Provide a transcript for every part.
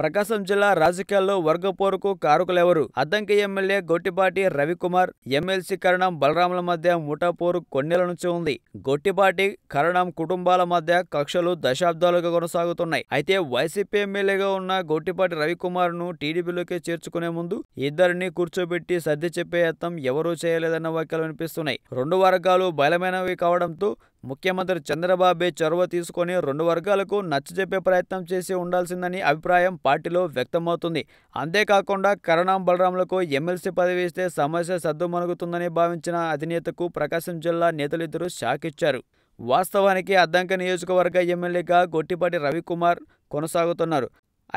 ప్రకాశం జిల్లా రాజకీయాల్లో వర్గపోరుకు కారకులెవరు? అద్దంకి ఎమ్మెల్యే గొట్టిపాటి రవికుమార్ ఎమ్మెల్సీ కరణం బలరాముల మధ్య ముఠాపోరు కొన్నేళ్ళ నుంచి ఉంది. గొట్టిపాటి కరణం కుటుంబాల మధ్య కక్షలు దశాబ్దాలుగా కొనసాగుతున్నాయి. అయితే వైసీపీ ఎమ్మెల్యేగా ఉన్న గొట్టిపాటి రవికుమార్ను టీడీపీలోకి చేర్చుకునే ముందు ఇద్దరిని కూర్చోబెట్టి సర్ది చెప్పే యత్నం ఎవరూ చేయలేదన్న వ్యాఖ్యలు వినిపిస్తున్నాయి. రెండు వర్గాలు బలమైనవి కావడంతో ముఖ్యమంత్రి చంద్రబాబే చొరవ తీసుకొని రెండు వర్గాలకు నచ్చజెప్పే ప్రయత్నం చేసి ఉండాల్సిందని అభిప్రాయం పార్టీలో వ్యక్తమవుతుంది. అంతేకాకుండా కరణం బలరాంలకు ఎమ్మెల్సీ పదవి ఇస్తే సమస్య సద్దుమణుగుతుందని భావించిన అధినేతకు ప్రకాశం జిల్లా నేతలిద్దరూ షాక్ ఇచ్చారు వాస్తవానికి అద్దంక నియోజకవర్గ ఎమ్మెల్యేగా గొట్టిపాటి రవికుమార్ కొనసాగుతున్నారు.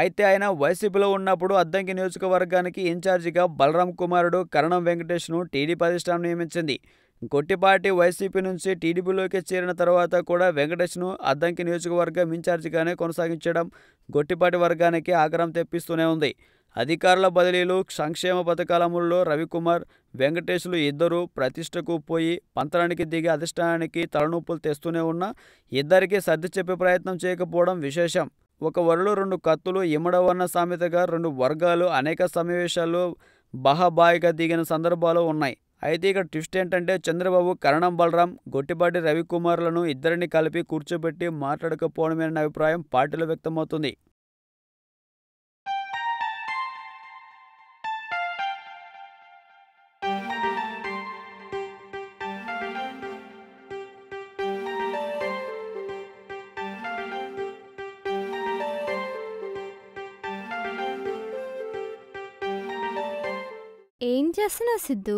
అయితే ఆయన వైసీపీలో ఉన్నప్పుడు అద్దంకి నియోజకవర్గానికి ఇన్ఛార్జిగా బలరాం కుమారుడు కరణం వెంకటేష్ను టీడీపీ అధిష్టానం నియమించింది. గొట్టిపాటి వైసీపీ నుంచి టీడీపీలోకి చేరిన తర్వాత కూడా వెంకటేష్ను అద్దంకి నియోజకవర్గం ఇన్ఛార్జిగానే కొనసాగించడం గొట్టిపాటి వర్గానికి ఆగ్రహం తెప్పిస్తూనే ఉంది. అధికారుల బదిలీలు సంక్షేమ పథకాల అమలులో రవికుమార్ వెంకటేష్లు ఇద్దరు ప్రతిష్టకు పోయి పంతరానికి దిగి అధిష్టానానికి తలనొప్పులు తెస్తూనే ఉన్నా ఇద్దరికీ సర్ది చెప్పే ప్రయత్నం చేయకపోవడం విశేషం. ఒక వరలో రెండు కత్తులు ఇమ్మడవన్న సామెతగా రెండు వర్గాలు అనేక సమావేశాలు బహాబాయిగా దిగిన సందర్భాలు ఉన్నాయి. అయితే ఇక్కడ ట్విస్ట్ ఏంటంటే చంద్రబాబు కరణం బలరాం గొట్టిపాటి రవికుమార్లను ఇద్దరిని కలిపి కూర్చోబెట్టి మాట్లాడకపోవడమేనన్న అభిప్రాయం పార్టీలో వ్యక్తమవుతుంది. ఏం చేస్తున్నావు సిద్ధు?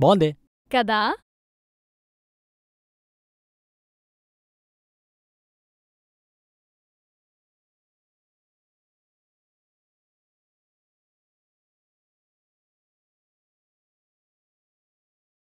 బాగుందే కదా